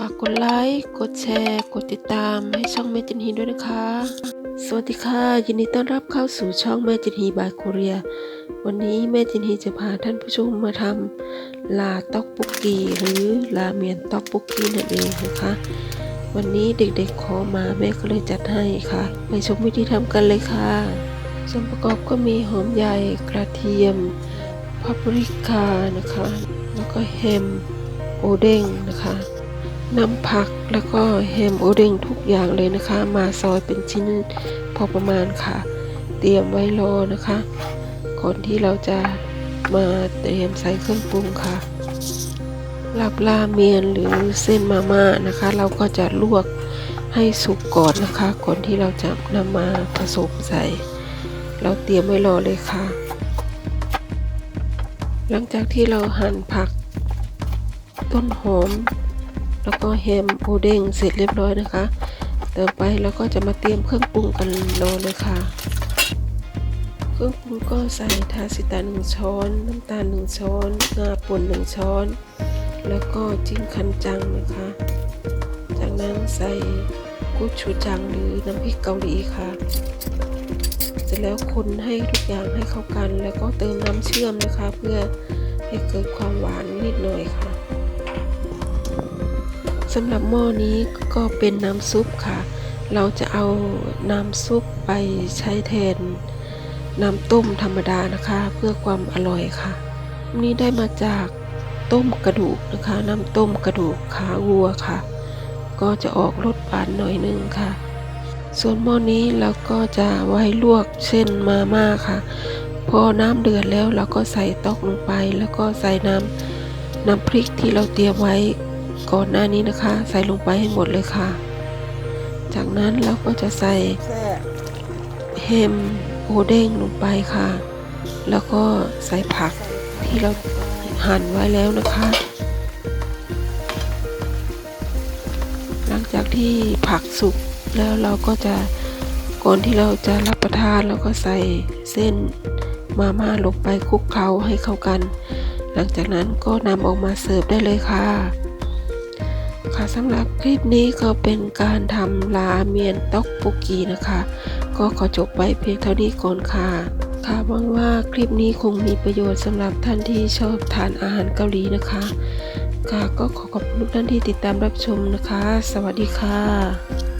ฝากกดไลค์ กดแชร์ กดติดตามให้ช่องแม่จินฮีด้วยนะคะ สวัสดีค่ะ ยินดีต้อนรับเข้าสู่ช่องแม่จินฮีบายโคเรีย วันนี้แม่จินฮีจะพาท่านผู้ชมมาทำลาต๊อกปุกกีหรือลาเมียนต๊อกปุกกีนั่นเองนะคะ วันนี้เด็กๆขอมาแม่ก็เลยจัดให้ค่ะ ไปชมวิธีทำกันเลยค่ะ ส่วนประกอบก็มีหอมใหญ่กระเทียมพาปริกานะคะ แล้วก็แฮมโอเด้งนะคะ น้ำผักแล้วก็แฮมโอเด้งทุกอย่างเลยนะคะ มาซอยเป็นชิ้นพอประมาณค่ะ เตรียมไว้รอนะคะก่อนที่เราจะมาเตรียมใส่เครื่องปรุงค่ะลาบลาเมียนหรือเส้นมาม่านะคะ เราก็จะลวกให้สุกก่อนนะคะ ก่อนที่เราจะนำมาผสมใส่ เราเตรียมไว้รอเลยค่ะ หลังจากที่เราหั่นผัก ต้นหอม แล้วก็แฮมโอเด้งเสร็จเรียบร้อยนะคะ ต่อไปเราก็จะมาเตรียมเครื่องปรุงกันรอเลยค่ะ เครื่องปรุงก็ใส่ทาสิตาหนึ่งช้อน น้ำตาลหนึ่งช้อนงาป่นหนึ่งช้อน แล้วก็จิ้งคันจังนะคะ จากนั้นใส่กุชูจังหรือน้ำพริกเกาหลีค่ะเสร็จแล้วคนให้ทุกอย่างให้เข้ากัน แล้วก็เติมน้ำเชื่อมนะคะ เพื่อให้เกิดความหวานนิดหน่อยค่ะ สำหรับหม้อนี้ก็เป็นน้ำซุปค่ะ เราจะเอาน้ำซุปไปใช้แทนน้ำต้มธรรมดานะคะ เพื่อความอร่อยค่ะ นี่ได้มาจากต้มกระดูกนะคะ น้ำต้มกระดูกขาวัวค่ะ ก็จะออกรสหวานหน่อยนึงค่ะ ส่วนหม้อนี้เราก็จะไว้ลวกเส้นมาม่าค่ะ พอน้ำเดือดแล้วเราก็ใส่ตอกลงไป แล้วก็ใส่น้ำน้ำพริกที่เราเตรียมไว้ ก่อนหน้านี้นะคะ ใส่ลงไปให้หมดเลยค่ะ จากนั้นเราก็จะใส่แฮมโอเด้งลงไปค่ะ แล้วก็ใส่ผักที่เราหั่นไว้แล้วนะคะ หลังจากที่ผักสุกแล้วเราก็จะก่อนที่เราจะรับประทานเราก็ใส่เส้นมาม่าลงไปคลุกเคล้าให้เข้ากัน หลังจากนั้นก็นำออกมาเสิร์ฟได้เลยค่ะ ค่ะสำหรับคลิปนี้ก็เป็นการทำลาเมียนต๊อกปุกีนะคะ ก็ขอจบไว้เพียงเท่านี้ก่อนค่ะค่ะหวังว่าคลิปนี้คงมีประโยชน์สำหรับท่านที่ชอบทานอาหารเกาหลีนะคะ ค่ะก็ขอขอบคุณทุกท่านที่ติดตามรับชมนะคะ สวัสดีค่ะ